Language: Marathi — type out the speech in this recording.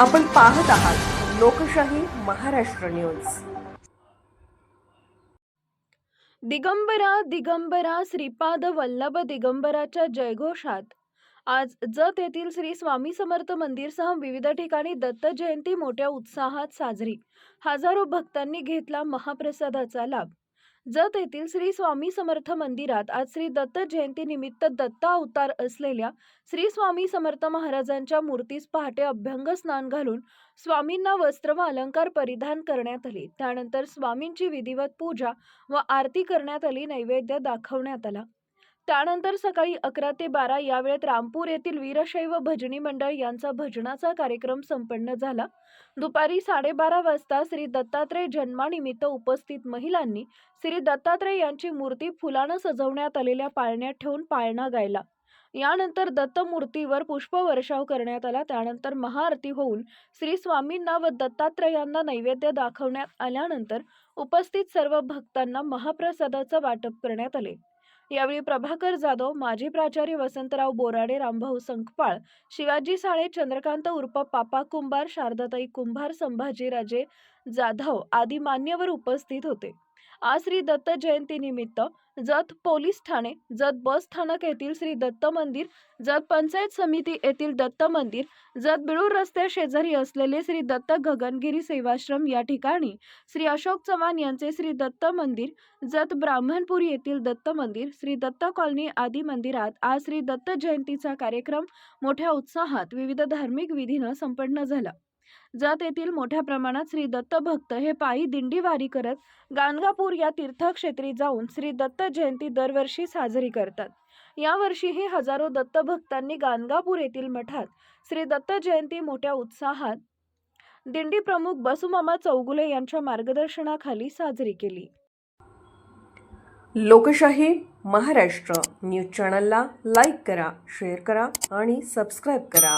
आपण पाहत आहात लोकशाही महाराष्ट्र न्यूज. दिगंबरा दिगंबरा श्रीपाद वल्लभ दिगंबराच्या जयघोषात. आज जत येथील श्री स्वामी समर्थ मंदिरसह विविध ठिकाणी दत्त जयंती मोठ्या उत्साहात साजरी. हजारो भक्तांनी घेतला महाप्रसादाचा लाभ. जत येथील श्री स्वामी समर्थ मंदिरात आज श्री दत्त जयंती निमित्त दत्ता अवतार असलेल्या श्री स्वामी समर्थ महाराजांच्या मूर्तीस पहाटे अभ्यंग स्नान घालून स्वामींना वस्त्र व अलंकार परिधान करण्यात आले. त्यानंतर स्वामींची विधिवत पूजा व आरती करण्यात आली नैवेद्य दाखवण्यात आला. त्यानंतर सकाळी अकरा ते बारा या वेळेत रामपूर येथील वीरशैव भजनी मंडळ यांचा भजनाचा कार्यक्रम संपन्न झाला. दुपारी साडेबारा वाजता श्री दत्तात्रय जन्मानिमित्त उपस्थित महिलांनी श्री दत्तात्रय यांची मूर्ती फुलानं सजवण्यात आलेल्या पाळण्यात ठेवून पाळणा गायला. यानंतर दत्त मूर्तीवर पुष्पवर्षाव करण्यात आला. त्यानंतर महाआरती होऊन श्री स्वामींना व दत्तात्रयांना नैवेद्य दाखवण्यात आल्यानंतर उपस्थित सर्व भक्तांना महाप्रसादाचं वाटप करण्यात आले. यावेळी प्रभाकर जाधव माजी प्राचार्य वसंतराव बोराडे रामभाऊ संकपाळ शिवाजी साळे चंद्रकांत उर्फ पापा कुंभार शारदाताई कुंभार संभाजीराजे जाधव आदी मान्यवर उपस्थित होते. आज श्री दत्त जयंतीनिमित्त जत पोलीस ठाणे जत बस स्थानक येथील श्री दत्त मंदिर जत पंचायत समिती येथील दत्त मंदिर जत बिळूर रस्त्या शेजारी असलेले श्री दत्त गगनगिरी सेवाश्रम या ठिकाणी श्री अशोक चव्हाण यांचे श्री दत्त मंदिर जत ब्राह्मणपूर येथील दत्त मंदिर श्री दत्त कॉलनी आदी मंदिरात आज श्री दत्त जयंतीचा कार्यक्रम मोठ्या उत्साहात विविध धार्मिक विधीनं संपन्न झाला. जात येथील मोठ्या प्रमाणात श्री दत्त भक्त हे पायी दिंडी वारी करत गाणगापूर या तीर्थक्षेत्री जाऊन श्री दत्त जयंती दरवर्षी साजरी करतात. यावर्षीही हजारो दत्त भक्तांनी गाणगापूर येथील मठात श्री दत्त जयंती मोठ्या उत्साहात दिंडी प्रमुख बसुमामा चौगुले यांच्या मार्गदर्शनाखाली साजरी केली. लोकशाही महाराष्ट्र न्यूज चॅनलला लाईक करा शेअर करा आणि सबस्क्राईब करा.